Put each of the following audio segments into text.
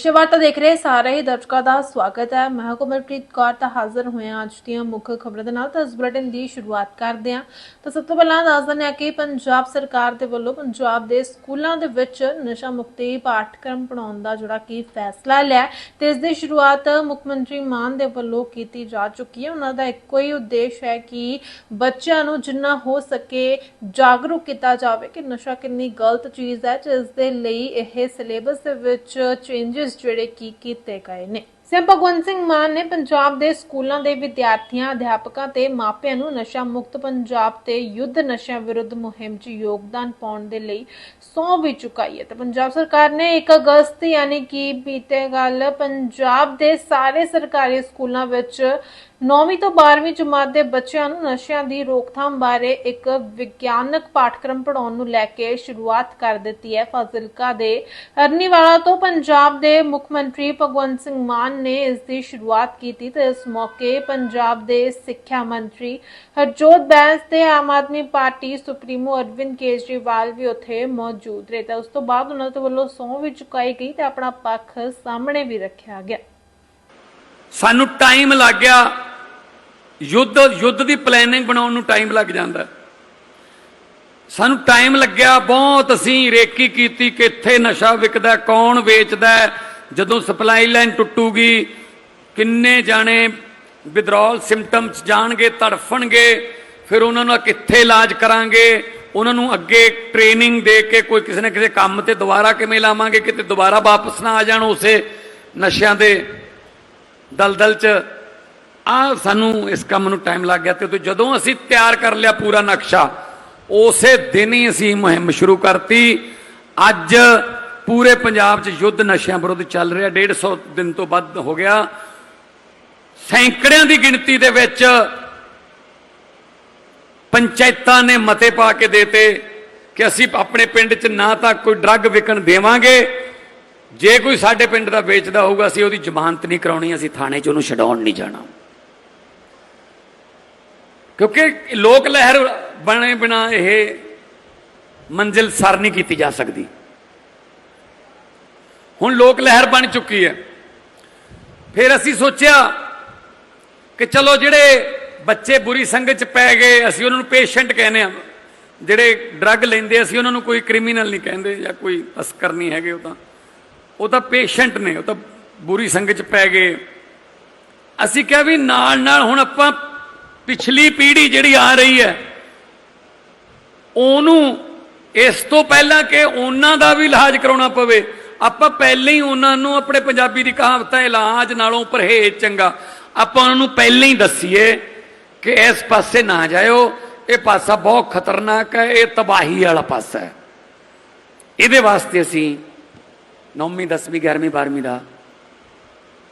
ਵਿਸ਼ੇਵਾਰਤਾ ਦੇਖ ਰਹੇ ਸਾਰੇ ਹੀ ਦਰਸ਼ਕਾਂ ਦਾ ਸਵਾਗਤ ਹੈ। ਮੈਂ ਕੋਮਲਪ੍ਰੀਤ ਕੌਰ ਤਾਂ ਹਾਜ਼ਰ ਹੋਇਆ ਅੱਜ ਦੀਆਂ ਮੁੱਖ ਖਬਰਾਂ ਦੇ ਨਾਲ। ਤਾਂ ਇਸ ਬੁਲੇਟਿਨ ਦੀ ਸ਼ੁਰੂਆਤ ਕਰਦੇ ਹਾਂ। ਤਾਂ ਸਭ ਤੋਂ ਪਹਿਲਾਂ ਦੱਸ ਦਿੰਦੇ ਹਾਂ ਕਿ ਪੰਜਾਬ ਸਰਕਾਰ ਦੇ ਵੱਲੋਂ ਪੰਜਾਬ ਦੇ ਸਕੂਲਾਂ ਦੇ ਵਿੱਚ ਨਸ਼ਾ ਮੁਕਤੀ ਪਾਠਕ੍ਰਮ ਪੜਾਉਣ ਦਾ ਜਿਹੜਾ ਕਿ ਫੈਸਲਾ ਲਿਆ ਤੇ ਇਸ ਦੀ ਸ਼ੁਰੂਆਤ ਮੁੱਖ ਮੰਤਰੀ ਮਾਨ ਦੇ ਵੱਲੋਂ ਕੀਤੀ ਜਾ ਚੁੱਕੀ ਹੈ। ਉਹਨਾਂ ਦਾ ਇੱਕੋ ਹੀ ਉਦੇਸ਼ ਹੈ ਕਿ ਬੱਚਿਆਂ ਨੂੰ ਜਿੰਨਾ ਹੋ ਸਕੇ ਜਾਗਰੂਕ ਕੀਤਾ ਜਾਵੇ ਕਿ ਨਸ਼ਾ ਕਿੰਨੀ ਗਲਤ ਚੀਜ਼ ਹੈ, ਜਿਸ ਦੇ ਲਈ ਇਹ ਸਿਲੇਬਸ ਦੇ ਵਿੱਚ ਚੇਂਜਸ ਜਿਹੜੇ ਕੀ ਕੀਤੇ ਗਏ ਨੇ। ਸਿਮ ਭਗਵੰਤ ਸਿੰਘ ਮਾਨ ਨੇ ਪੰਜਾਬ ਦੇ ਸਕੂਲਾਂ ਦੇ ਵਿਦਿਆਰਥੀਆਂ, ਅਧਿਆਪਕਾਂ ਤੇ ਮਾਪਿਆਂ ਨੂੰ ਨਸ਼ਾ ਮੁਕਤ ਪੰਜਾਬ ਤੇ ਯੁੱਧ ਨਸ਼ਿਆਂ ਵਿਰੁੱਧ ਮੁਹਿੰਮ 'ਚ ਯੋਗਦਾਨ ਪਾਉਣ ਦੇ ਲਈ ਸਹੁੰ ਵੀ ਚੁਕਾਈ ਹੈ। ਤੇ ਪੰਜਾਬ ਸਰਕਾਰ ਨੇ 1 ਅਗਸਤ ਯਾਨੀ ਕਿ ਬੀਤੇ ਗੱਲ ਪੰਜਾਬ ਦੇ ਸਾਰੇ ਸਰਕਾਰੀ ਸਕੂਲਾਂ ਵਿੱਚ 9ਵੀਂ ਤੋਂ 12ਵੀਂ ਜਮਾਤ ਦੇ ਬੱਚਿਆਂ ਨੂੰ ਨਸ਼ਿਆਂ ਦੀ ਰੋਕਥਾਮ ਬਾਰੇ ਇੱਕ ਵਿਗਿਆਨਕ ਪਾਠਕ੍ਰਮ ਪੜਾਉਣ ਨੂੰ ਲੈ ਕੇ ਸ਼ੁਰੂਆਤ ਕਰ ਦਿੱਤੀ ਹੈ ਫਾਜ਼ਿਲਕਾ ਦੇ ਅਰਨੀਵਾਲਾ ਤੋਂ ਪੰਜਾਬ ਦੇ ਮੁੱਖ ਮੰਤਰੀ ਭਗਵੰਤ ਸਿੰਘ ਮਾਨ ਨੇ ਇਸ ਦੀ ਸ਼ੁਰੂਆਤ ਕੀਤੀ ਤੇ ਇਸ ਮੌਕੇ ਪੰਜਾਬ ਦੇ ਸਿੱਖਿਆ ਮੰਤਰੀ ਹਰਜੋਤ ਬੈਂਸ ਤੇ ਆਮ ਆਦਮੀ ਪਾਰਟੀ ਸੁਪਰੀਮੋ ਅਰਵਿੰਦ ਕੇਜਰੀਵਾਲ ਵੀ ਉੱਥੇ ਮੌਜੂਦ ਰਹੇ ਤਾਂ ਉਸ ਤੋਂ ਬਾਅਦ ਉਹਨਾਂ ਦੇ ਵੱਲੋਂ ਸਹੁੰ ਵੀ ਚੁਕਾਈ ਗਈ ਤੇ ਆਪਣਾ ਪੱਖ ਸਾਹਮਣੇ ਵੀ ਰੱਖਿਆ ਗਿਆ। ਸਾਨੂੰ ਟਾਈਮ ਲੱਗ ਗਿਆ। ਯੁੱਧ ਯੁੱਧ ਦੀ ਪਲੈਨਿੰਗ ਬਣਾਉਣ ਨੂੰ ਟਾਈਮ ਲੱਗ ਜਾਂਦਾ। ਸਾਨੂੰ ਟਾਈਮ ਲੱਗਿਆ ਬਹੁਤ, ਅਸੀਂ ਰੇਕੀ ਕੀਤੀ, ਕਿੱਥੇ ਨਸ਼ਾ ਵਿਕਦਾ, ਕੌਣ ਵੇਚਦਾ, ਜਦੋਂ ਸਪਲਾਈ ਲਾਈਨ ਟੁੱਟੂਗੀ, ਕਿੰਨੇ ਜਾਣੇ ਵਿਦਰੋਲ ਸਿੰਪਟਮਸ ਜਾਣਗੇ, ਤੜਫਣਗੇ, ਫਿਰ ਉਹਨਾਂ ਨੂੰ ਕਿੱਥੇ ਇਲਾਜ ਕਰਾਂਗੇ, ਉਹਨਾਂ ਨੂੰ ਅੱਗੇ ਟ੍ਰੇਨਿੰਗ ਦੇ ਕੇ ਕੋਈ ਕਿਸੇ ਨਾ ਕਿਸੇ ਕੰਮ ਤੇ ਦੁਬਾਰਾ ਕਿਵੇਂ ਲਾਵਾਂਗੇ, ਕਿਤੇ ਦੁਬਾਰਾ ਵਾਪਸ ਨਾ ਆ ਜਾਣ ਉਸੇ ਨਸ਼ਿਆਂ ਦੇ ਦਲਦਲ ਚ। ਆ ਸਾਨੂੰ ਇਸ ਕੰਮ ਨੂੰ ਟਾਈਮ ਲੱਗ ਗਿਆ ਤੇ ਉਦੋਂ ਜਦੋਂ ਅਸੀਂ ਤਿਆਰ ਕਰ ਲਿਆ ਪੂਰਾ ਨਕਸ਼ਾ, ਉਸੇ ਦਿਨ ਹੀ ਅਸੀਂ ਮੁਹਿੰਮ ਸ਼ੁਰੂ ਕਰਤੀ। ਅੱਜ ਪੂਰੇ ਪੰਜਾਬ 'ਚ ਯੁੱਧ ਨਸ਼ਿਆਂ ਵਿਰੁੱਧ ਚੱਲ ਰਿਹਾ 150 ਦਿਨ ਤੋਂ ਵੱਧ ਹੋ ਗਿਆ। ਸੈਂਕੜਿਆਂ ਦੀ ਗਿਣਤੀ ਦੇ ਵਿੱਚ ਪੰਚਾਇਤਾਂ ਨੇ ਮਤੇ ਪਾ ਕੇ ਦੇਤੇ ਕਿ ਅਸੀਂ ਆਪਣੇ ਪਿੰਡ 'ਚ ਨਾ ਤਾਂ ਕੋਈ ਡਰੱਗ ਵਿਕਣ ਦੇਵਾਂਗੇ। ਜੇ ਕੋਈ ਸਾਡੇ ਪਿੰਡ ਦਾ ਵੇਚਦਾ ਹੋਊਗਾ, ਅਸੀਂ ਉਹਦੀ ਜ਼ਮਾਨਤ ਨਹੀਂ ਕਰਾਉਣੀ, ਅਸੀਂ ਥਾਣੇ 'ਚ ਉਹਨੂੰ ਛਡਾਉਣ ਨਹੀਂ ਜਾਣਾ। ਕਿਉਂਕਿ ਲੋਕ ਲਹਿਰ ਬਣੇ ਬਿਨਾ ਇਹ ਮੰਜ਼ਿਲ ਸਰ ਨਹੀਂ ਕੀਤੀ ਜਾ ਸਕਦੀ। ਹੁਣ ਲੋਕ ਲਹਿਰ ਬਣ ਚੁੱਕੀ ਹੈ। ਫਿਰ ਅਸੀਂ ਸੋਚਿਆ ਕਿ ਚਲੋ ਜਿਹੜੇ ਬੱਚੇ ਬੁਰੀ ਸੰਗਤ ਚ ਪੈ ਗਏ, ਅਸੀਂ ਉਹਨਾਂ ਨੂੰ ਪੇਸ਼ੈਂਟ ਕਹਿੰਦੇ ਆ ਜਿਹੜੇ ਡਰੱਗ ਲੈਂਦੇ, ਅਸੀਂ ਉਹਨਾਂ ਨੂੰ ਕੋਈ ਕ੍ਰਿਮੀਨਲ ਨਹੀਂ ਕਹਿੰਦੇ ਜਾਂ ਕੋਈ ਅਸਕਰ ਨਹੀਂ ਹੈਗੇ ਉਹ ਤਾਂ। ਉਹ ਤਾਂ ਪੇਸ਼ੈਂਟ ਨੇ, ਉਹ ਤਾਂ ਬੁਰੀ ਸੰਗਤ ਚ ਪੈ ਗਏ। ਅਸੀਂ ਕਿਹਾ ਵੀ ਨਾਲ ਨਾਲ ਹੁਣ ਆਪਾਂ ਪਿਛਲੀ ਪੀੜ੍ਹੀ ਜਿਹੜੀ ਆ ਰਹੀ ਹੈ, ਉਹਨੂੰ ਇਸ ਤੋਂ ਪਹਿਲਾਂ ਕਿ ਉਹਨਾਂ ਦਾ ਵੀ ਇਲਾਜ ਕਰਾਉਣਾ ਪਵੇ, ਆਪਾਂ ਪਹਿਲਾਂ ਹੀ ਉਹਨਾਂ ਨੂੰ ਆਪਣੇ ਪੰਜਾਬੀ ਦੀ ਕਹਾਵਤ ਹੈ ਇਲਾਜ ਨਾਲੋਂ ਪਰਹੇਜ਼ ਚੰਗਾ, ਆਪਾਂ ਉਹਨਾਂ ਨੂੰ ਪਹਿਲਾਂ ਹੀ ਦੱਸੀਏ ਕਿ ਇਸ ਪਾਸੇ ਨਾ ਜਾਇਓ, ਇਹ ਪਾਸਾ ਬਹੁਤ ਖਤਰਨਾਕ ਹੈ, ਇਹ ਤਬਾਹੀ ਵਾਲਾ ਪਾਸਾ ਹੈ। ਇਹਦੇ ਵਾਸਤੇ ਅਸੀਂ 9ਵੀਂ 10ਵੀਂ 11ਵੀਂ 12ਵੀਂ ਦਾ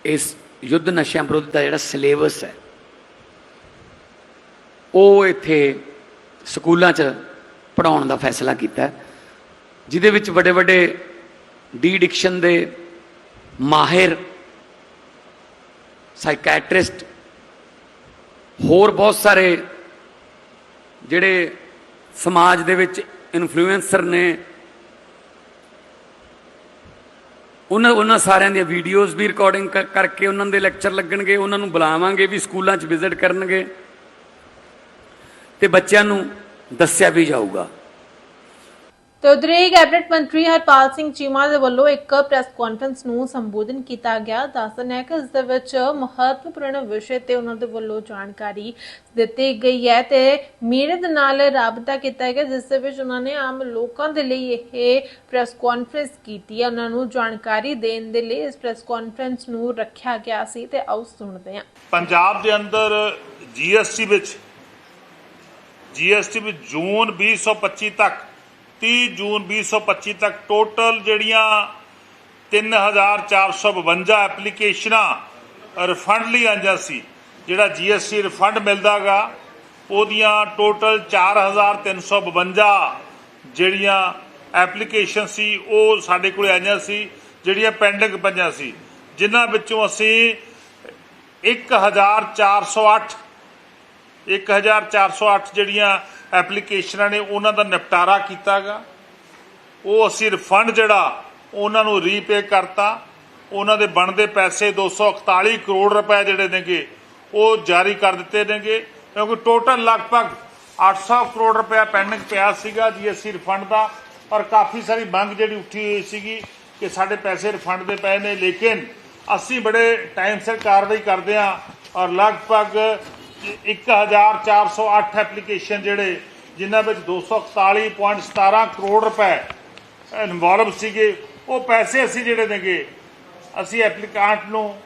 ਇਸ ਯੁੱਧ ਨਸ਼ਿਆਂ ਵਿਰੁੱਧ ਦਾ ਜਿਹੜਾ ਸਿਲੇਬਸ ਹੈ ਉਹ ਇੱਥੇ ਸਕੂਲਾਂ 'ਚ ਪੜਾਉਣ ਦਾ ਫੈਸਲਾ ਕੀਤਾ। ਜਿਹਦੇ ਵਿੱਚ ਵੱਡੇ ਵੱਡੇ ਡੀ ਡਿਕਸ਼ਨ ਦੇ ਮਾਹਿਰ, ਸਾਈਕੈਟ੍ਰਿਸਟ, ਹੋਰ ਬਹੁਤ ਸਾਰੇ ਜਿਹੜੇ ਸਮਾਜ ਦੇ ਵਿੱਚ ਇਨਫਲੂਐਂਸਰ ਨੇ, ਉਹਨਾਂ ਉਹਨਾਂ ਸਾਰਿਆਂ ਦੀਆਂ ਵੀਡੀਓਜ਼ ਵੀ ਰਿਕਾਰਡਿੰਗ ਕਰਕੇ ਉਹਨਾਂ ਦੇ ਲੈਕਚਰ ਲੱਗਣਗੇ, ਉਹਨਾਂ ਨੂੰ ਬੁਲਾਵਾਂਗੇ ਵੀ ਸਕੂਲਾਂ 'ਚ ਵਿਜ਼ਿਟ ਕਰਨਗੇ। ਤੇ ਬੱਚਿਆਂ ਨੂੰ ਦੱਸਿਆ ਵੀ ਜਾਊਗਾ। ਤੇ ਉਧਰ ਹੀ ਕੈਬਨਿਟ ਮੰਤਰੀ ਹਰਪਾਲ ਸਿੰਘ ਚੀਮਾ ਦੇ ਵੱਲੋਂ ਇੱਕ ਪ੍ਰੈਸ ਕਾਨਫਰੰਸ ਨੂੰ ਸੰਬੋਧਨ ਕੀਤਾ ਗਿਆ। ਦੱਸਣ ਹੈ ਕਿ ਇਸ ਦੇ ਵਿੱਚ ਮਹੱਤਵਪੂਰਨ ਵਿਸ਼ੇ ਤੇ ਉਹਨਾਂ ਦੇ ਵੱਲੋਂ ਜਾਣਕਾਰੀ ਦਿੱਤੀ ਗਈ ਹੈ ਤੇ ਮੀਡੀਆ ਦੇ ਨਾਲ ਰਾਬਤਾ ਕੀਤਾ ਗਿਆ ਜਿਸ ਦੇ ਵਿੱਚ ਉਹਨਾਂ ਨੇ ਆਮ ਲੋਕਾਂ ਦੇ ਲਈ ਇਹ ਪ੍ਰੈਸ ਕਾਨਫਰੰਸ ਕੀਤੀ ਹੈ। ਉਹਨਾਂ ਨੂੰ ਜਾਣਕਾਰੀ ਦੇਣ ਦੇ ਲਈ ਇਸ ਪ੍ਰੈਸ ਕਾਨਫਰੰਸ ਨੂੰ ਰੱਖਿਆ ਗਿਆ ਸੀ ਤੇ ਆਓ ਸੁਣਦੇ ਹਾਂ। ਪੰਜਾਬ ਦੇ ਅੰਦਰ ਜੀਐਸਟੀ ਵਿੱਚ ਜੀਐਸਟੀ ਵਿੱਚ ਜੂਨ 2025 ਤੱਕ 30 ਜੂਨ 2025 ਤੱਕ ਟੋਟਲ ਜਿਹੜੀਆਂ 3452 ਐਪਲੀਕੇਸ਼ਨਾਂ ਰਿਫੰਡ ਲਈ ਆਈਆਂ ਸੀ। ਜਿਹੜਾ ਜੀਐਸਟੀ ਰਿਫੰਡ ਮਿਲਦਾਗਾ, ਉਹਦੀਆਂ ਟੋਟਲ 4352 ਜਿਹੜੀਆਂ ਐਪਲੀਕੇਸ਼ਨ ਸੀ, ਉਹ ਸਾਡੇ ਕੋਲ ਆਈਆਂ ਸੀ, ਜਿਹੜੀਆਂ ਪੈਂਡਿੰਗ ਪਈਆਂ ਸੀ। ਜਿਨ੍ਹਾਂ ਵਿੱਚੋਂ ਅਸੀਂ 1408 1408 ਜਿਹੜੀਆਂ ਐਪਲੀਕੇਸ਼ਨਾਂ ਨੇ ਉਹਨਾਂ ਦਾ ਨਿਪਟਾਰਾ ਕੀਤਾਗਾ। ਉਹ ਅਸੀਂ ਰਿਫੰਡ ਜਿਹੜਾ ਉਹਨਾਂ ਨੂੰ ਰੀਪੇ ਕਰਤਾ। ਉਹਨਾਂ ਦੇ ਬਣਦੇ ਪੈਸੇ 241 ਕਰੋੜ ਰੁਪਏ ਜਿਹੜੇ ਨੇਗੇ, ਉਹ ਜਾਰੀ ਕਰ ਦਿੱਤੇ ਨੇਗੇ। ਕਿਉਂਕਿ ਟੋਟਲ ਲਗਭਗ 800 ਕਰੋੜ ਰੁਪਏ ਪੈਂਡਿੰਗ ਪਿਆ ਸੀਗਾ ਜੀਐਸਟੀ ਰਿਫੰਡ ਦਾ। ਔਰ ਕਾਫੀ ਸਾਰੀ ਮੰਗ ਜਿਹੜੀ ਉੱਠੀ ਹੋਈ ਸੀਗੀ ਕਿ ਸਾਡੇ ਪੈਸੇ ਰਿਫੰਡ ਦੇ ਪਏ ਨੇ। ਲੇਕਿਨ ਅਸੀਂ ਬੜੇ ਟਾਈਮ ਸਿਰ ਕਾਰਵਾਈ ਕਰਦੇ ਹਾਂ ਔਰ ਲਗਭਗ 1408 ਐਪਲੀਕੇਸ਼ਨ ਜਿਹੜੇ, ਜਿਨ੍ਹਾਂ ਵਿੱਚ 241.17 ਕਰੋੜ ਰੁਪਏ ਇਨਵੋਲਵ ਸੀਗੇ, ਉਹ ਪੈਸੇ ਅਸੀਂ ਜਿਹੜੇ ਨੇਗੇ, ਅਸੀਂ ਐਪਲੀਕਾਂਟ ਨੂੰ,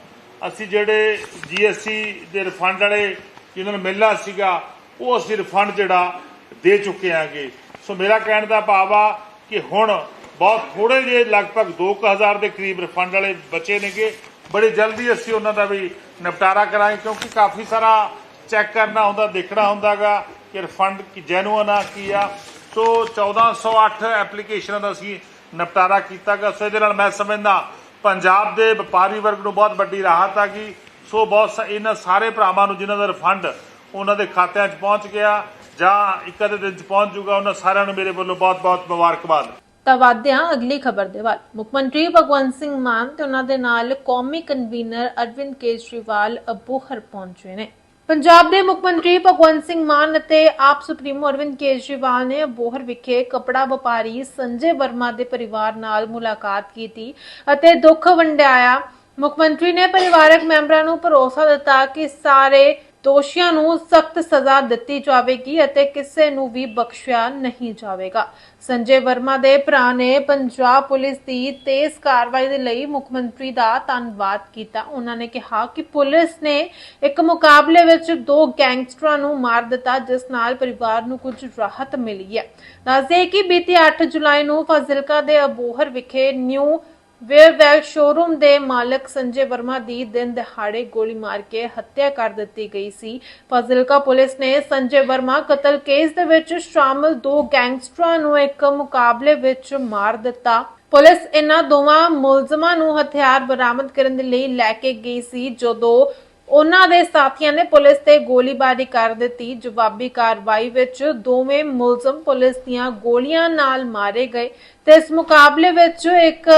ਅਸੀਂ ਜਿਹੜੇ ਜੀਐਸਟੀ ਦੇ ਰਿਫੰਡ ਵਾਲੇ ਜਿਨ੍ਹਾਂ ਨੂੰ ਮਿਲਣਾ ਸੀਗਾ, ਉਹ ਅਸੀਂ ਰਿਫੰਡ ਜਿਹੜਾ ਦੇ ਚੁੱਕੇ ਆਂਗੇ ਸੋ ਮੇਰਾ ਕਹਿਣ ਦਾ ਭਾਵ ਆ ਕਿ ਹੁਣ ਬਹੁਤ ਥੋੜੇ ਜਿਹੇ ਲਗਭਗ 2000 ਦੇ ਕਰੀਬ ਰਿਫੰਡ ਵਾਲੇ ਬਚੇ ਨੇਗੇ। ਬੜੀ ਜਲਦੀ ਅਸੀਂ ਉਹਨਾਂ ਦਾ ਵੀ ਨਿਪਟਾਰਾ ਕਰਾਂਗੇ, ਕਿਉਂਕਿ ਕਾਫੀ ਸਾਰਾ ਚੈੱਕ ਕਰਨਾ ਹੁੰਦਾ, ਦੇਖਣਾ ਹੁੰਦਾਗਾ ਕਿ ਰਿਫੰਡ ਕੀ ਜੈਨੂਅਨ ਆ, ਕੀ ਆ। ਸੋ 1408 ਐਪਲੀਕੇਸ਼ਨਾਂ ਦਾ ਅਸੀਂ ਨਿਪਟਾਰਾ ਕੀਤਾਗਾ। ਸੋ ਇਹਦੇ ਨਾਲ ਮੈਂ ਸਮਝਦਾ, ਪੰਜਾਬ ਦੇ ਵਪਾਰੀ ਵਰਗ ਨੂੰ ਬਹੁਤ ਵੱਡੀ ਰਾਹਤ ਆ ਗਈ। ਸੋ ਬਹੁਤ ਇਹਨਾਂ ਸਾਰੇ ਭਰਾਵਾਂ ਨੂੰ ਜਿਨ੍ਹਾਂ ਦਾ ਰਿਫੰਡ ਉਹਨਾਂ ਦੇ ਖਾਤਿਆਂ 'ਚ ਪਹੁੰਚ ਗਿਆ, ਜਾਂ ਇੱਕ ਅੱਧੇ ਦਿਨ 'ਚ ਪਹੁੰਚ ਜੂਗਾ ਉਹਨਾਂ ਸਾਰਿਆਂ ਨੂੰ ਮੇਰੇ ਵੱਲੋਂ ਬਹੁਤ-ਬਹੁਤ ਮੁਬਾਰਕਬਾਦ। ਤਾਂ ਵਧਦੇ ਹਾਂ ਅਗਲੀ ਖਬਰ ਦੇ ਵੱਲ। ਮੁੱਖ ਮੰਤਰੀ ਭਗਵੰਤ ਸਿੰਘ ਮਾਨ ਤੇ ਉਹਨਾਂ ਦੇ ਨਾਲ ਕੌਮੀ ਕਨਵੀਨਰ ਅਰਵਿੰਦ ਕੇਜਰੀਵਾਲ ਅਬੋਹਰ ਪਹੁੰਚੇ ਨੇ। ਪੰਜਾਬ ਦੇ ਮੁੱਖ ਮੰਤਰੀ ਭਗਵੰਤ ਸਿੰਘ ਮਾਨ ਅਤੇ ਆਪ ਸੁਪਰੀਮੋ ਅਰਵਿੰਦ ਕੇਜਰੀਵਾਲ ਨੇ ਅਬੋਹਰ ਵਿਖੇ ਕਪੜਾ ਵਪਾਰੀ ਸੰਜੇ ਵਰਮਾ ਦੇ ਪਰਿਵਾਰ ਨਾਲ ਮੁਲਾਕਾਤ ਕੀਤੀ ਅਤੇ ਦੁੱਖ ਵੰਡਾਇਆ ਮੁੱਖ ਮੰਤਰੀ ਨੇ ਪਰਿਵਾਰਕ ਮੈਂਬਰਾਂ ਨੂੰ ਭਰੋਸਾ ਦਿੱਤਾ ਕਿ ਸਾਰੇ ਦੋਸ਼ੀਆਂ ਨੂੰ ਸਖਤ ਸਜ਼ਾ ਦਿੱਤੀ ਜਾਵੇਗੀ ਅਤੇ ਕਿਸੇ ਨੂੰ ਵੀ ਬਖਸ਼ਿਆ ਨਹੀਂ ਜਾਵੇਗਾ। ਸੰਜੇ ਵਰਮਾ ਦੇ ਭਰਾ ਨੇ ਪੰਜਾਬ ਪੁਲਿਸ ਦੀ ਤੇਜ਼ ਕਾਰਵਾਈ ਦੇ ਲਈ ਮੁੱਖ ਮੰਤਰੀ ਦਾ ਧੰਨਵਾਦ ਕੀਤਾ। ਉਹਨਾਂ ਨੇ ਕਿਹਾ ਕਿ ਪੁਲਿਸ ਨੇ ਇੱਕ ਮੁਕਾਬਲੇ ਵਿੱਚ ਦੋ ਗੈਂਗਸਟਰਾਂ ਨੂੰ ਮਾਰ ਦਿੱਤਾ, ਜਿਸ ਨਾਲ ਪਰਿਵਾਰ ਨੂੰ ਕੁਝ ਰਾਹਤ ਮਿਲੀ ਹੈ। ਦੱਸਦੇ ਕਿ ਬੀਤੀ 8 ਜੁਲਾਈ ਨੂੰ ਫਾਜ਼ਿਲਕਾ ਦੇ ਅਬੋਹਰ ਵਿਖੇ ਨਿਊ ਵੇਅਰਵੈਲ ਸ਼ੋਰੂਮ ਦੇ ਮਾਲਕ ਸੰਜੇ ਵਰਮਾ ਦੀ ਦਿਨ ਦਿਹਾੜੇ ਗੋਲੀ ਮਾਰ ਕੇ ਹੱਤਿਆ ਕਰ ਦਿੱਤੀ ਗਈ ਸੀ। ਫਾਜ਼ਿਲਕਾ ਪੁਲਿਸ ਨੇ ਸੰਜੇ ਵਰਮਾ ਕਤਲ ਕੇਸ ਦੇ ਵਿੱਚ ਸ਼ਾਮਲ ਦੋ ਗੈਂਗਸਟਰਾਂ ਨੂੰ ਇੱਕ ਮੁਕਾਬਲੇ ਵਿੱਚ ਮਾਰ ਦਿੱਤਾ। ਪੁਲਿਸ ਇਹਨਾਂ ਦੋਵਾਂ ਮੁਲਜ਼ਮਾਂ ਨੂੰ ਹਥਿਆਰ ਬਰਾਮਦ ਕਰਨ ਦੇ ਲਈ ਲੈ ਕੇ ਗਈ ਸੀ, ਜਦੋਂ ਉਹਨਾਂ ਦੇ ਸਾਥੀਆਂ ਨੇ ਪੁਲਿਸ ਤੇ ਗੋਲੀਬਾਰੀ ਕਰ ਦਿੱਤੀ। ਜਵਾਬੀ ਕਾਰਵਾਈ ਵਿੱਚ ਦੋਵੇਂ ਮੁਲਜ਼ਮ ਪੁਲਿਸ ਦੀਆਂ ਗੋਲੀਆਂ ਨਾਲ ਮਾਰੇ ਗਏ। ਤੇ ਇਸ ਮੁਕਾਬਲੇ ਵਿੱਚ ਇੱਕ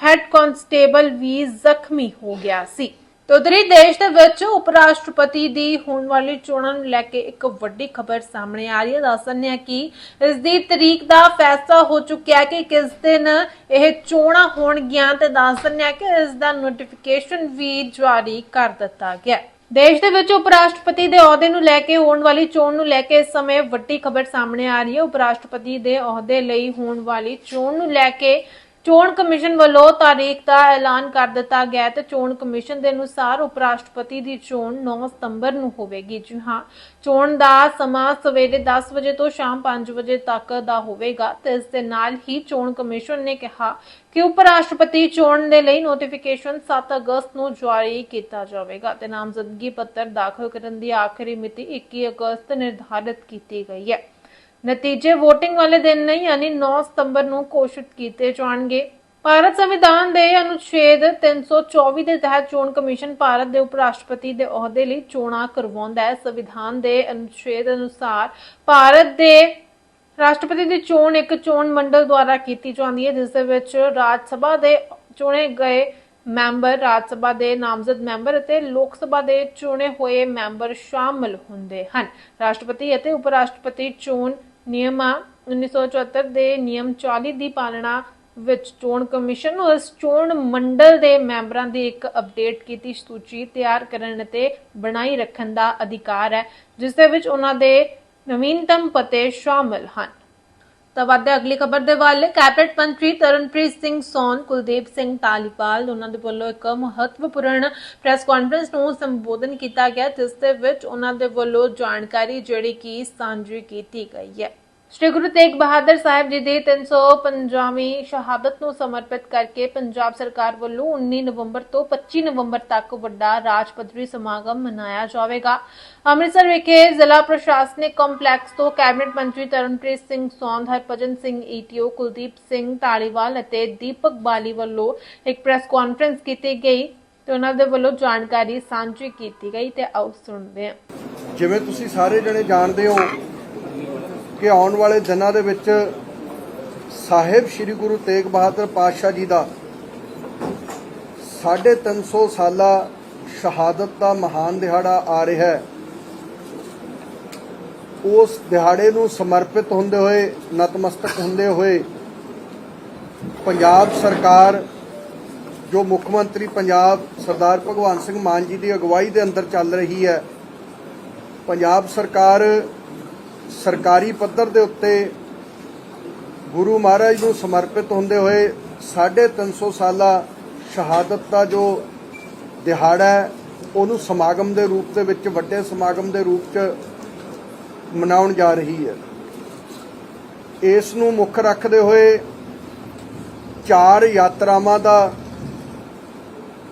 ਹੈੱਡ ਕਾਂਸਟੇਬਲ ਵੀ ਜ਼ਖਮੀ ਹੋ ਗਿਆ ਸੀ। ਤੇ ਉਧਰੀ ਦੇਸ਼ ਦੇ ਵਿੱਚ ਉਪ ਰਾਸ਼ਟਰਪਤੀ ਦੀ ਹੋਣ ਵਾਲੀ ਚੋਣਾਂ ਨੂੰ ਲੈ ਕੇ ਇੱਕ ਵੱਡੀ ਖਬਰ ਸਾਹਮਣੇ ਆ ਰਹੀ ਹੈ। ਦੱਸਣੇ ਆ ਕਿ ਇਸ ਦੀ ਤਰੀਕ ਦਾ ਫੈਸਲਾ ਹੋ ਚੁੱਕਿਆ ਹੈ ਕਿ ਕਿਸ ਦਿਨ ਇਹ ਚੋਣਾਂ ਹੋਣਗੀਆਂ ਤੇ ਦੱਸਣੇ ਆ ਕਿ ਇਸ ਦਾ ਨੋਟੀਫਿਕੇਸ਼ਨ ਵੀ ਜਾਰੀ ਕਰ ਦਿੱਤਾ ਗਿਆ ਹੈ। ਦੇਸ਼ ਦੇ ਵਿੱਚ ਉਪ ਰਾਸ਼ਟਰਪਤੀ ਦੇ ਅਹੁਦੇ ਨੂੰ ਲੈ ਕੇ ਹੋਣ ਵਾਲੀ ਚੋਣ ਨੂੰ ਲੈ ਕੇ ਇਸ ਸਮੇਂ ਵੱਡੀ ਖਬਰ ਸਾਹਮਣੇ ਆ ਰਹੀ ਹੈ। ਉਪ ਰਾਸ਼ਟਰਪਤੀ ਦੇ ਅਹੁਦੇ ਲਈ ਹੋਣ ਵਾਲੀ ਚੋਣ ਨੂੰ ਲੈ ਕੇ ਚੋਣ ਕਮਿਸ਼ਨ ਵੱਲੋਂ ਤਾਰੀਖ ਦਾ ਐਲਾਨ ਕਰ ਦਿੱਤਾ ਗਿਆ ਤੇ ਚੋਣ ਕਮਿਸ਼ਨ ਦੇ ਅਨੁਸਾਰ ਉਪ ਰਾਸ਼ਟਰਪਤੀ ਦੀ ਚੋਣ 9 ਸਤੰਬਰ ਨੂੰ ਹੋਵੇਗੀ। ਜੀ ਹਾਂ, ਚੋਣ ਦਾ ਸਮਾਂ ਸਵੇਰੇ 10 ਵਜੇ ਤੋਂ ਸ਼ਾਮ 5 ਵਜੇ ਤੱਕ ਦਾ ਹੋਵੇਗਾ ਤੇ ਇਸ ਦੇ ਨਾਲ ਹੀ ਚੋਣ ਕਮਿਸ਼ਨ ਨੇ ਕਿਹਾ ਕਿ ਉਪ ਰਾਸ਼ਟਰਪਤੀ ਚੋਣ ਦੇ ਲਈ ਨੋਟੀਫਿਕੇਸ਼ਨ 7 ਅਗਸਤ ਨੂੰ ਜਾਰੀ ਕੀਤਾ ਜਾਵੇਗਾ ਤੇ ਨਾਮਜ਼ਦਗੀ ਪੱਤਰ ਦਾਖਲ ਕਰਨ ਦੀ ਆਖਰੀ ਮਿਤੀ 21 ਅਗਸਤ ਨਿਰਧਾਰਿਤ ਕੀਤੀ ਗਈ ਹੈ। ਨਤੀਜੇ VOTING ਵਾਲੇ ਦਿਨ ਨਹੀਂ, ਯਾਨੀ 9 ਸਤੰਬਰ ਨੂੰ ਘੋਸ਼ਿਤ ਕੀਤੇ ਜਾਣਗੇ। ਭਾਰਤ ਸੰਵਿਧਾਨ ਦੇ ਅਨੁਛੇਦ 324 ਦੇ ਤਹਿਤ ਚੋਣ ਕਮਿਸ਼ਨ ਭਾਰਤ ਦੇ ਉਪ ਰਾਸ਼ਟਰਪਤੀ ਦੇ ਅਹੁਦੇ ਲਈ ਚੋਣਾਂ ਕਰਵਾਉਂਦਾ ਹੈ। ਸੰਵਿਧਾਨ ਦੇ ਅਨੁਛੇਦ ਅਨੁਸਾਰ ਭਾਰਤ ਦੇ ਰਾਸ਼ਟਰਪਤੀ ਦੀ ਚੋਣ ਇੱਕ ਚੋਣ ਮੰਡਲ ਦੁਆਰਾ ਕੀਤੀ ਜਾਂਦੀ ਹੈ, ਜਿਸ ਦੇ ਵਿੱਚ ਰਾਜ ਸਭਾ ਦੇ ਚੁਣੇ ਗਏ ਮੈਂਬਰ, ਰਾਜ ਸਭਾ ਦੇ ਨਾਮਜ਼ਦ ਮੈਂਬਰ ਅਤੇ ਲੋਕ ਸਭਾ ਦੇ ਚੁਣੇ ਹੋਏ ਮੈਂਬਰ ਸ਼ਾਮਲ ਹੁੰਦੇ ਹਨ। ਰਾਸ਼ਟਰਪਤੀ ਅਤੇ ਉਪ ਰਾਸ਼ਟਰਪਤੀ ਚੋਣ ਨਿਯਮਾਂ 1974 ਦੇ ਨਿਯਮ 40 ਦੀ ਪਾਲਣਾ ਵਿੱਚ ਚੋਣ ਕਮਿਸ਼ਨ ਨੂੰ ਇਸ ਚੋਣ ਮੰਡਲ ਦੇ ਮੈਂਬਰਾਂ ਦੀ ਇੱਕ ਅਪਡੇਟ ਕੀਤੀ ਸੂਚੀ ਤਿਆਰ ਕਰਨ ਅਤੇ ਬਣਾਈ ਰੱਖਣ ਦਾ ਅਧਿਕਾਰ ਹੈ, ਜਿਸ ਦੇ ਵਿੱਚ ਉਹਨਾਂ ਦੇ ਨਵੀਨਤਮ ਪਤੇ ਸ਼ਾਮਲ ਹਨ। ਤਾਂ ਵੱਧਦੇ ਅਗਲੀ ਖਬਰ ਦੇ ਵੱਲ ਕੈਬਨਿਟ ਮੰਤਰੀ ਤਰਨਪ੍ਰੀਤ ਸਿੰਘ ਸੋਨ, ਕੁਲਦੀਪ ਸਿੰਘ ਤਾਲੀਵਾਲ ਉਹਨਾਂ ਦੇ ਵੱਲੋਂ ਇੱਕ ਮਹੱਤਵਪੂਰਨ ਪ੍ਰੈਸ ਕਾਨਫਰੰਸ ਨੂੰ ਸੰਬੋਧਨ ਕੀਤਾ ਗਿਆ, ਜਿਸ ਦੇ ਵਿੱਚ ਉਹਨਾਂ ਦੇ ਵੱਲੋਂ ਜਾਣਕਾਰੀ ਜਿਹੜੀ ਕਿ ਸਾਂਝੀ ਕੀਤੀ ਗਈ ਹੈ। ਸ਼੍ਰੀ ਗੁਰੂ ਤੇਗ ਬਹਾਦਰ ਸਾਹਿਬ ਜੀ ਦੀ 350ਵੀਂ ਸ਼ਹਾਦਤ ਨੂੰ ਸਮਰਪਿਤ ਕਰਕੇ ਪੰਜਾਬ ਸਰਕਾਰ ਵੱਲੋਂ 19 ਨਵੰਬਰ ਤੋਂ 25 ਨਵੰਬਰ ਤੱਕ ਵੱਡਾ ਰਾਜ ਪੱਧਰੀ ਸਮਾਗਮ ਮਨਾਇਆ ਜਾਵੇਗਾ। ਅੰਮ੍ਰਿਤਸਰ ਵਿਖੇ ਜ਼ਿਲ੍ਹਾ ਪ੍ਰਸ਼ਾਸਨਿਕ ਕੰਪਲੈਕਸ ਤੋਂ ਕੈਬਨਿਟ ਮੰਤਰੀ ਤਰਨਪ੍ਰੀਤ ਸਿੰਘ ਸੌਂਦ ਹਰਭਜਨ ਸਿੰਘ ਈਟੀਓ ਕੁਲਦੀਪ ਸਿੰਘ ਢਾਲੀਵਾਲ ਅਤੇ ਦੀਪਕ ਬਾਲੀ ਵੱਲੋਂ ਇੱਕ ਪ੍ਰੈਸ ਕਾਨਫਰੰਸ ਕੀਤੀ ਗਈ ਤੇ ਉਹਨਾਂ ਦੇ ਵੱਲੋਂ ਜਾਣਕਾਰੀ ਸਾਂਝੀ ਕੀਤੀ ਗਈ ਤੇ ਆਓ ਸੁਣਦੇ ਹਾਂ। ਜਿਵੇਂ ਤੁਸੀਂ ਸਾਰੇ ਜਣੇ ਜਾਣਦੇ ਹੋ ਕਿ ਆਉਣ ਵਾਲੇ ਦਿਨਾਂ ਦੇ ਵਿੱਚ ਸਾਹਿਬ ਸ੍ਰੀ ਗੁਰੂ ਤੇਗ ਬਹਾਦਰ ਪਾਤਸ਼ਾਹ ਜੀ ਦਾ 350 ਸਾਲਾ ਸ਼ਹਾਦਤ ਦਾ ਮਹਾਨ ਦਿਹਾੜਾ ਆ ਰਿਹਾ ਹੈ। ਉਸ ਦਿਹਾੜੇ ਨੂੰ ਸਮਰਪਿਤ ਹੁੰਦੇ ਹੋਏ, ਨਤਮਸਤਕ ਹੁੰਦੇ ਹੋਏ ਪੰਜਾਬ ਸਰਕਾਰ, ਜੋ ਮੁੱਖ ਮੰਤਰੀ ਪੰਜਾਬ ਸਰਦਾਰ ਭਗਵੰਤ ਸਿੰਘ ਮਾਨ ਜੀ ਦੀ ਅਗਵਾਈ ਦੇ ਅੰਦਰ ਚੱਲ ਰਹੀ ਹੈ, ਪੰਜਾਬ ਸਰਕਾਰ ਸਰਕਾਰੀ ਪੱਧਰ ਦੇ ਉੱਤੇ ਗੁਰੂ ਮਹਾਰਾਜ ਨੂੰ ਸਮਰਪਿਤ ਹੁੰਦੇ ਹੋਏ 350 ਸਾਲਾ ਸ਼ਹਾਦਤ ਦਾ ਜੋ ਦਿਹਾੜਾ ਹੈ, ਉਹਨੂੰ ਸਮਾਗਮ ਦੇ ਰੂਪ ਦੇ ਵਿੱਚ, ਵੱਡੇ ਸਮਾਗਮ ਦੇ ਰੂਪ 'ਚ ਮਨਾਉਣ ਜਾ ਰਹੀ ਹੈ। ਇਸ ਨੂੰ ਮੁੱਖ ਰੱਖਦੇ ਹੋਏ ਚਾਰ ਯਾਤਰਾਵਾਂ ਦਾ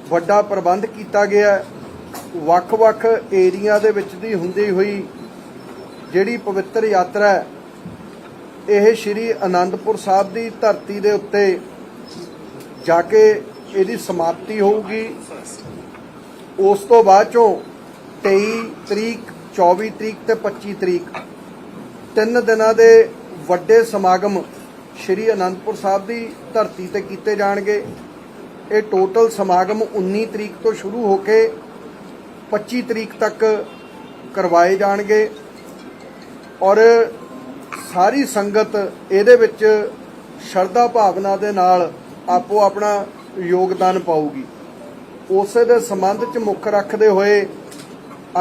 ਵੱਡਾ ਪ੍ਰਬੰਧ ਕੀਤਾ ਗਿਆ ਵੱਖ-ਵੱਖ ਏਰੀਆ ਦੇ ਵਿੱਚ ਦੀ ਹੁੰਦੀ ਹੋਈ ਜਿਹੜੀ ਪਵਿੱਤਰ ਯਾਤਰਾ ਹੈ, ਇਹ ਸ਼੍ਰੀ ਅਨੰਦਪੁਰ ਸਾਹਿਬ ਦੀ ਧਰਤੀ ਦੇ ਉੱਤੇ ਜਾ ਕੇ ਇਹਦੀ ਸਮਾਪਤੀ ਹੋਊਗੀ। ਉਸ ਤੋਂ ਬਾਅਦ ਚੋਂ 23 ਤਰੀਕ 24 ਤਰੀਕ ਤੇ 25 ਤਰੀਕ, ਤਿੰਨ ਦਿਨਾਂ ਦੇ ਵੱਡੇ ਸਮਾਗਮ ਸ਼੍ਰੀ ਅਨੰਦਪੁਰ ਸਾਹਿਬ ਦੀ ਧਰਤੀ ਤੇ ਕੀਤੇ ਜਾਣਗੇ। ਇਹ ਟੋਟਲ ਸਮਾਗਮ 19 ਤਰੀਕ ਤੋਂ ਸ਼ੁਰੂ ਹੋ ਕੇ 25 ਤਰੀਕ ਤੱਕ ਕਰਵਾਏ ਜਾਣਗੇ। ਔਰ ਸਾਰੀ ਸੰਗਤ ਇਹਦੇ ਵਿੱਚ ਸ਼ਰਧਾ ਭਾਵਨਾ ਦੇ ਨਾਲ ਆਪੋ ਆਪਣਾ ਯੋਗਦਾਨ ਪਾਊਗੀ। ਉਸੇ ਦੇ ਸੰਬੰਧ ਚ ਮੁੱਖ ਰੱਖਦੇ ਹੋਏ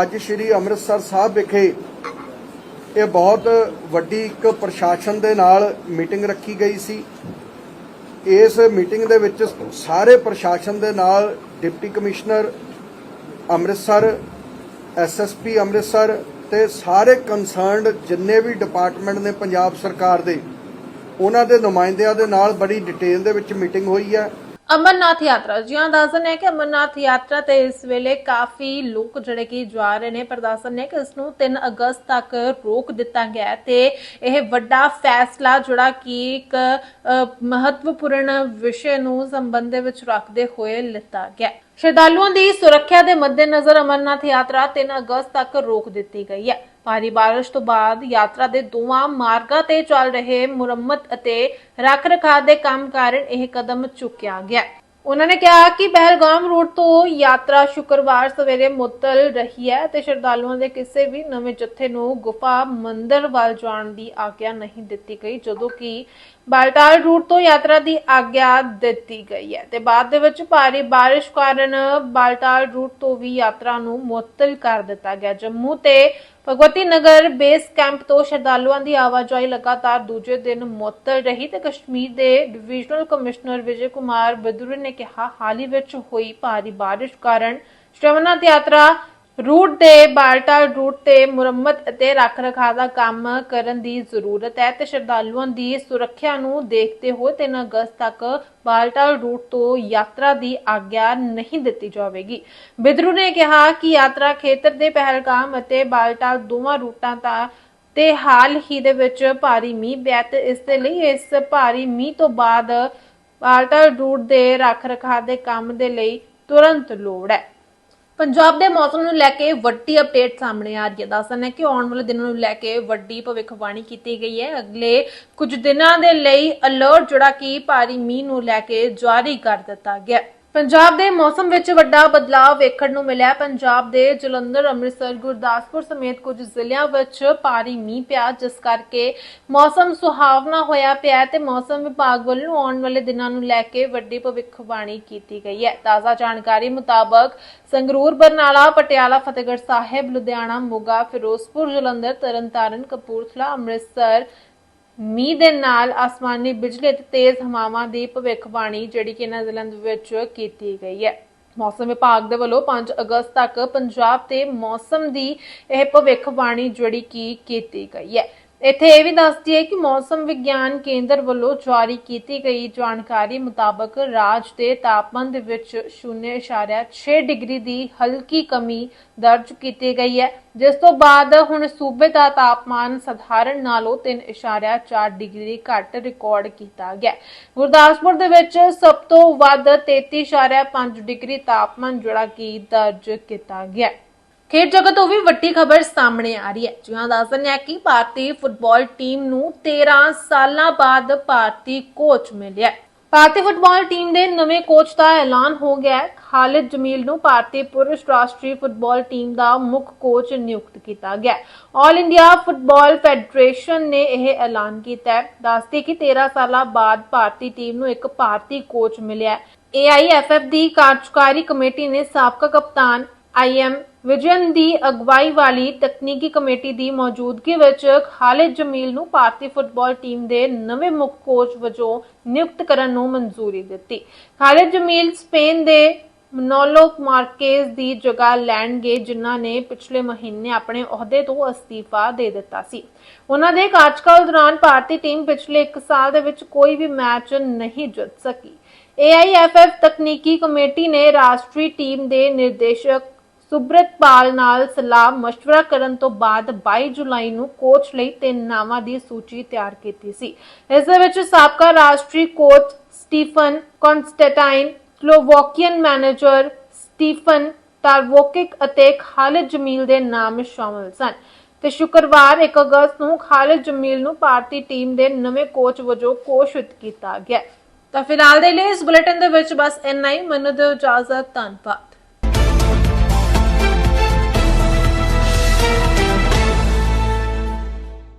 ਅੱਜ ਸ੍ਰੀ ਅੰਮ੍ਰਿਤਸਰ ਸਾਹਿਬ ਵਿਖੇ ਇਹ ਬਹੁਤ ਵੱਡੀ ਇੱਕ ਪ੍ਰਸ਼ਾਸਨ ਦੇ ਨਾਲ ਮੀਟਿੰਗ ਰੱਖੀ ਗਈ ਸੀ। ਇਸ ਮੀਟਿੰਗ ਦੇ ਵਿੱਚ ਸਾਰੇ ਪ੍ਰਸ਼ਾਸਨ ਦੇ ਨਾਲ deputy commissioner Amritsar SSP Amritsar ਤੇ ਸਾਰੇ ਕੰਸਰਨਡ ਜਿੰਨੇ ਵੀ ਡਿਪਾਰਟਮੈਂਟ ਨੇ ਪੰਜਾਬ ਸਰਕਾਰ ਦੇ, ਉਹਨਾਂ ਦੇ ਨੁਮਾਇੰਦਿਆਂ ਦੇ ਨਾਲ ਬੜੀ ਡਿਟੇਲ ਦੇ ਵਿੱਚ ਮੀਟਿੰਗ ਹੋਈ ਹੈ। ਅਮਰਨਾਥ ਯਾਤਰਾ। ਜਿਹਾਂ ਦੱਸਣ ਹੈ ਕਿ ਅਮਰਨਾਥ ਯਾਤਰਾ ਤੇ ਇਸ ਵੇਲੇ ਕਾਫੀ ਲੋਕ ਜਿਹੜੇ ਕਿ ਜਾ ਰਹੇ ਨੇ, ਪਰ ਦੱਸਣ ਹੈ ਕਿ ਇਸ ਨੂੰ 3 ਅਗਸਤ ਤੱਕ ਰੋਕ ਦਿੱਤਾ ਗਿਆ ਹੈ ਤੇ ਇਹ ਵੱਡਾ ਫੈਸਲਾ ਜਿਹੜਾ ਕਿ ਇੱਕ ਮਹੱਤਵਪੂਰਨ ਵਿਸ਼ੇ ਨੂੰ ਸੰਬੰਧ ਦੇ ਵਿੱਚ ਰੱਖਦੇ ਹੋਏ ਲਿੱਤਾ ਗਿਆ ਸ਼ਰਧਾਲੂਆਂ ਦੀ ਸੁਰੱਖਿਆ ਦੇ ਮੱਦੇਨਜ਼ਰ ਅਮਰਨਾਥ ਯਾਤਰਾ 3 ਅਗਸਤ ਤੱਕ ਰੋਕ ਦਿੱਤੀ ਗਈ ਹੈ। ਭਾਰੀ ਬਾਰਿਸ਼ ਤੋਂ ਬਾਅਦ ਯਾਤਰਾ ਦੇ ਦੋਵਾਂ ਮਾਰਗਾਂ ਤੇ ਚੱਲ ਰਹੇ ਮੁਰੰਮਤ ਅਤੇ ਰੱਖ ਰਖਾਅ ਦੇ ਕੰਮ ਕਾਰਨ ਇਹ ਕਦਮ ਚੁੱਕਿਆ ਗਿਆ। ਉਹਨਾਂ ਨੇ ਕਿਹਾ ਕਿ ਪਹਿਲਗਾਮ ਰੋਡ ਤੋਂ ਯਾਤਰਾ ਸ਼ੁੱਕਰਵਾਰ ਸਵੇਰੇ ਮੁਅੱਤਲ ਰਹੀ ਹੈ ਤੇ ਸ਼ਰਧਾਲੂਆਂ ਦੇ ਕਿਸੇ ਵੀ ਨਵੇਂ ਜੱਥੇ ਨੂੰ ਗੁਫਾ ਮੰਦਿਰ ਵੱਲ ਜਾਣ ਦੀ ਆਗਿਆ ਨਹੀਂ ਦਿੱਤੀ ਗਈ, ਜਦੋਂ ਕਿ ਬਾਲਟਾਲ ਰੂਟ ਤੋਂ ਯਾਤਰਾ ਦੀ ਆਗਿਆ ਦਿੱਤੀ ਗਈ ਹੈ। ਤੇ ਬਾਅਦ ਦੇ ਵਿੱਚ ਭਾਰੀ ਬਾਰਿਸ਼ ਕਾਰਨ ਬਾਲਟਾਲ ਰੂਟ ਤੋਂ ਵੀ ਯਾਤਰਾ ਨੂੰ ਮੁਅੱਤਲ ਕਰ ਦਿੱਤਾ ਗਿਆ। ਜੰਮੂ ਤੇ ਭਗਵਤੀ ਨਗਰ ਬੇਸ ਕੈਂਪ ਤੋਂ ਸ਼ਰਧਾਲੂਆਂ ਦੀ ਆਵਾਜਾਈ ਲਗਾਤਾਰ ਦੂਜੇ ਦਿਨ ਮੁਅੱਤਲ ਰਹੀ ਤੇ ਕਸ਼ਮੀਰ ਦੇ ਡਿਵੀਜ਼ਨਲ ਕਮਿਸ਼ਨਰ ਵਿਜੇ ਕੁਮਾਰ ਬਦੂਰੀ ਨੇ ਕਿਹਾ, ਹਾਲ ਹੀ ਵਿੱਚ ਹੋਈ ਭਾਰੀ ਬਾਰਿਸ਼ ਕਾਰਨ ਸ਼੍ਰਵਨਾਥ ਯਾਤਰਾ ਰੂਟ ਦੇ ਬਾਲਟਾਲ ਰੂਟ ਤੇ ਮੁਰੰਮਤ ਅਤੇ ਰੱਖ ਰਖਾਅ ਦਾ ਕੰਮ ਕਰਨ ਦੀ ਜ਼ਰੂਰਤ ਹੈ ਤੇ ਸ਼ਰਧਾਲੂਆਂ ਦੀ ਸੁਰੱਖਿਆ ਨੂੰ ਦੇਖਦੇ ਹੋਏ 3 ਅਗਸਤ ਤੱਕ ਬਾਲਟਾਲ ਰੂਟ ਤੋਂ ਯਾਤਰਾ ਦੀ ਆਗਿਆ ਨਹੀਂ ਦਿੱਤੀ ਜਾਵੇਗੀ। ਬਿਦਰੂ ਨੇ ਕਿਹਾ ਕਿ ਯਾਤਰਾ ਖੇਤਰ ਦੇ ਪਹਿਲਗਾਮ ਅਤੇ ਬਾਲਟਾਲ ਦੋਵਾਂ ਰੂਟਾਂ ਦਾ ਤੇ ਹਾਲ ਹੀ ਦੇ ਵਿੱਚ ਭਾਰੀ ਮੀਂਹ ਪਿਆ ਤੇ ਇਸ ਦੇ ਲਈ ਇਸ ਭਾਰੀ ਮੀਂਹ ਤੋਂ ਬਾਅਦ ਬਾਲਟਾਲ ਰੂਟ ਦੇ ਰੱਖ ਰਖਾਅ ਦੇ ਕੰਮ ਦੇ ਲਈ ਤੁਰੰਤ ਲੋੜ ਹੈ। ਪੰਜਾਬ ਦੇ ਮੌਸਮ ਨੂੰ ਲੈ ਕੇ ਵੱਡੀ ਅਪਡੇਟ ਸਾਹਮਣੇ ਆ ਰਹੀ ਹੈ। ਦੱਸਣ ਹੈ ਕਿ ਆਉਣ ਵਾਲੇ ਦਿਨਾਂ ਨੂੰ ਲੈ ਕੇ ਵੱਡੀ ਭਵਿੱਖਬਾਣੀ ਕੀਤੀ ਗਈ ਹੈ। ਅਗਲੇ ਕੁਝ ਦਿਨਾਂ ਦੇ ਲਈ ਅਲਰਟ ਜਿਹੜਾ ਕਿ ਭਾਰੀ ਮੀਂਹ ਨੂੰ ਲੈ ਕੇ ਜਾਰੀ ਕਰ ਦਿੱਤਾ ਗਿਆ ਪੰਜਾਬ ਦੇ ਮੌਸਮ ਵਿੱਚ ਵੱਡਾ ਬਦਲਾਅ ਵੇਖਣ ਨੂੰ ਮਿਲਿਆ। ਪੰਜਾਬ ਦੇ ਜਲੰਧਰ, ਅੰਮ੍ਰਿਤਸਰ, ਗੁਰਦਾਸਪੁਰ ਸਮੇਤ ਕੁਝ ਜ਼ਿਲ੍ਹਿਆਂ ਵਿੱਚ ਭਾਰੀ ਮੀਂਹ ਪਿਆ, ਜਿਸ ਕਰਕੇ ਮੌਸਮ ਸੁਹਾਵਣਾ ਹੋਇਆ ਪਿਆ ਤੇ ਮੌਸਮ ਵਿਭਾਗ ਵੱਲੋਂ ਆਉਣ ਵਾਲੇ ਦਿਨਾਂ ਨੂੰ ਲੈ ਕੇ ਵੱਡੀ ਭਵਿੱਖਬਾਣੀ ਕੀਤੀ ਗਈ ਹੈ। ਤਾਜ਼ਾ ਜਾਣਕਾਰੀ ਮੁਤਾਬਕ ਸੰਗਰੂਰ, ਬਰਨਾਲਾ, ਪਟਿਆਲਾ, ਫਤਿਹਗੜ੍ਹ ਸਾਹਿਬ, ਲੁਧਿਆਣਾ, ਮੋਗਾ, ਫਿਰੋਜ਼ਪੁਰ, ਜਲੰਧਰ, ਤਰਨਤਾਰਨ, ਕਪੂਰਥਲਾ, ਅੰਮ੍ਰਿਤਸਰ ਮੀਂਹ ਦੇ ਨਾਲ ਆਸਮਾਨੀ ਬਿਜਲੀ ਅਤੇ ਤੇਜ਼ ਹਵਾਵਾਂ ਦੀ ਭਵਿੱਖਬਾਣੀ ਜਿਹੜੀ ਕਿ ਇਹਨਾਂ ਜ਼ਿਲ੍ਹਿਆਂ ਦੇ ਵਿੱਚ ਕੀਤੀ ਗਈ ਹੈ। ਮੌਸਮ ਵਿਭਾਗ ਦੇ ਵੱਲੋਂ 5 ਅਗਸਤ ਤੱਕ ਪੰਜਾਬ ਤੇ ਮੌਸਮ ਦੀ ਇਹ ਭਵਿੱਖਬਾਣੀ ਜਿਹੜੀ ਕਿ ਕੀਤੀ ਗਈ ਹੈ। ਇੱਥੇ ਇਹ ਵੀ ਦੱਸਦੀ ਹੈ ਕਿ ਮੌਸਮ ਵਿਗਿਆਨ ਕੇਂਦਰ ਵੱਲੋਂ ਜਾਰੀ ਕੀਤੀ ਗਈ ਜਾਣਕਾਰੀ ਮੁਤਾਬਕ ਰਾਜ ਦੇ ਤਾਪਮਾਨ ਦੇ ਵਿੱਚ 0.6 ਡਿਗਰੀ ਦੀ ਹਲਕੀ ਕਮੀ ਦਰਜ ਕੀਤੀ ਗਈ ਹੈ। ਜਿਸ ਤੋਂ ਬਾਅਦ ਹੁਣ ਸੂਬੇ ਦਾ ਤਾਪਮਾਨ ਸਧਾਰਨ ਨਾਲੋਂ 3.4 ਡਿਗਰੀ ਘੱਟ ਰਿਕਾਰਡ ਕੀਤਾ ਗਿਆ ਗੁਰਦਾਸਪੁਰ ਦੇ ਵਿੱਚ ਸਭ ਤੋਂ ਵੱਧ 33.5 ਡਿਗਰੀ ਤਾਪਮਾਨ ਜਿਹੜਾ ਕਿ ਦਰਜ ਕੀਤਾ ਗਿਆ ਖੇਡ ਜਗਤ ਤੋਂ ਵੀ ਵੱਡੀ ਖਬਰ ਸਾਹਮਣੇ ਆ ਰਹੀ ਹੈ। ਜਿਹਾਂ ਦੱਸਣ ਹੈ ਕਿ ਭਾਰਤੀ ਫੁੱਟਬਾਲ ਟੀਮ ਨੂੰ 13 ਸਾਲਾਂ ਬਾਅਦ ਭਾਰਤੀ ਕੋਚ ਮਿਲਿਆ ਭਾਰਤੀ ਫੁੱਟਬਾਲ ਟੀਮ ਦੇ ਨਵੇਂ ਕੋਚ ਦਾ ਐਲਾਨ ਹੋ ਗਿਆ ਹੈ। ਖਾਲਿਦ ਜਮੀਲ ਨੂੰ ਭਾਰਤੀ ਪੁਰਸ਼ ਰਾਸ਼ਟਰੀ ਫੁੱਟਬਾਲ ਟੀਮ ਦਾ ਮੁੱਖ ਕੋਚ ਨਿਯੁਕਤ ਕੀਤਾ ਗਿਆ ਆਲ ਇੰਡੀਆ ਫੁੱਟਬਾਲ ਫੈਡਰੇਸ਼ਨ ਨੇ ਇਹ ਐਲਾਨ ਕੀਤਾ ਹੈ। ਦੱਸਦੇ ਕਿ 13 ਸਾਲਾਂ ਬਾਅਦ ਭਾਰਤੀ ਟੀਮ ਨੂੰ ਇੱਕ ਭਾਰਤੀ ਕੋਚ ਮਿਲਿਆ ਹੈ। AIFF ਦੀ ਕਾਰਜਕਾਰੀ ਕਮੇਟੀ ਨੇ ਸਾਬਕਾ ਕਪਤਾਨ ਆਈਐਮ ਵਿਜਨ ਦੀ ਅਗਵਾਈ ਵਾਲੀ ਤਕਨੀਕੀ ਕਮੇਟੀ ਦੀ ਮੌਜੂਦਗੀ ਵਿੱਚ ਖਾਲਿਦ ਜਮੀਲ ਨੂੰ ਭਾਰਤੀ ਫੁੱਟਬਾਲ ਟੀਮ ਦੇ ਨਵੇਂ ਮੁੱਖ ਕੋਚ ਵਜੋਂ ਨਿਯੁਕਤ ਕਰਨ ਨੂੰ ਮਨਜ਼ੂਰੀ ਦਿੱਤੀ। ਖਾਲਿਦ ਜਮੀਲ ਸਪੇਨ ਦੇ ਮਨੋਲੋ ਮਾਰਕੇਜ਼ ਦੀ ਜਗ੍ਹਾ ਲੈਣਗੇ, ਜਿਨ੍ਹਾਂ ਨੇ ਪਿਛਲੇ ਮਹੀਨੇ ਆਪਣੇ ਅਹੁਦੇ ਤੋਂ ਅਸਤੀਫਾ ਦੇ ਦਿੱਤਾ ਸੀ। ਉਹਨਾਂ ਦੇ ਕਾਰਜਕਾਲ ਦੌਰਾਨ ਭਾਰਤੀ ਟੀਮ ਪਿਛਲੇ 1 ਸਾਲ ਦੇ ਵਿੱਚ ਕੋਈ ਵੀ ਮੈਚ ਨਹੀਂ ਜਿੱਤ ਸਕੀ। AIFF ਤਕਨੀਕੀ ਕਮੇਟੀ ਨੇ ਰਾਸ਼ਟਰੀ ਟੀਮ ਦੇ ਨਿਰਦੇਸ਼ਕ ਸੁਬ੍ਰਤਪਾਲ ਨਾਲ ਸਲਾਹ مشਵਰਾ ਕਰਨ ਤੋਂ ਬਾਅਦ 22 ਜੁਲਾਈ ਨੂੰ ਕੋਚ ਲਈ ਤਿੰਨ ਨਾਵਾਂ ਦੀ ਸੂਚੀ ਤਿਆਰ ਕੀਤੀ ਸੀ। ਇਸ ਦੇ ਵਿੱਚ ਸਾਬਕਾ ਰਾਸ਼ਟਰੀ coach Stephen Constantine, Slovakian manager Stefan Tarkovic ਅਤੇ ਖਾਲਿਦ ਜਮੀਲ ਦੇ ਨਾਮ ਸ਼ਾਮਲ ਸਨ। ਤੇ ਸ਼ੁੱਕਰਵਾਰ 1 ਅਗਸਤ ਨੂੰ ਖਾਲਿਦ ਜਮੀਲ ਨੂੰ ਭਾਰਤੀ ਟੀਮ ਦੇ ਨਵੇਂ ਕੋਚ ਵਜੋਂ ਘੋਸ਼ਿਤ ਕੀਤਾ ਗਿਆ। ਤਾਂ ਫਿਲਹਾਲ ਦੇ ਲਈ ਇਸ ਬੁਲੇਟਿਨ ਦੇ ਵਿੱਚ ਬਸ ਇੰਨਾ ਹੀ। ਮੈਨੂੰ ਦਿਓ ਇਜਾਜ਼ਤ, ਧੰਨਵਾਦ।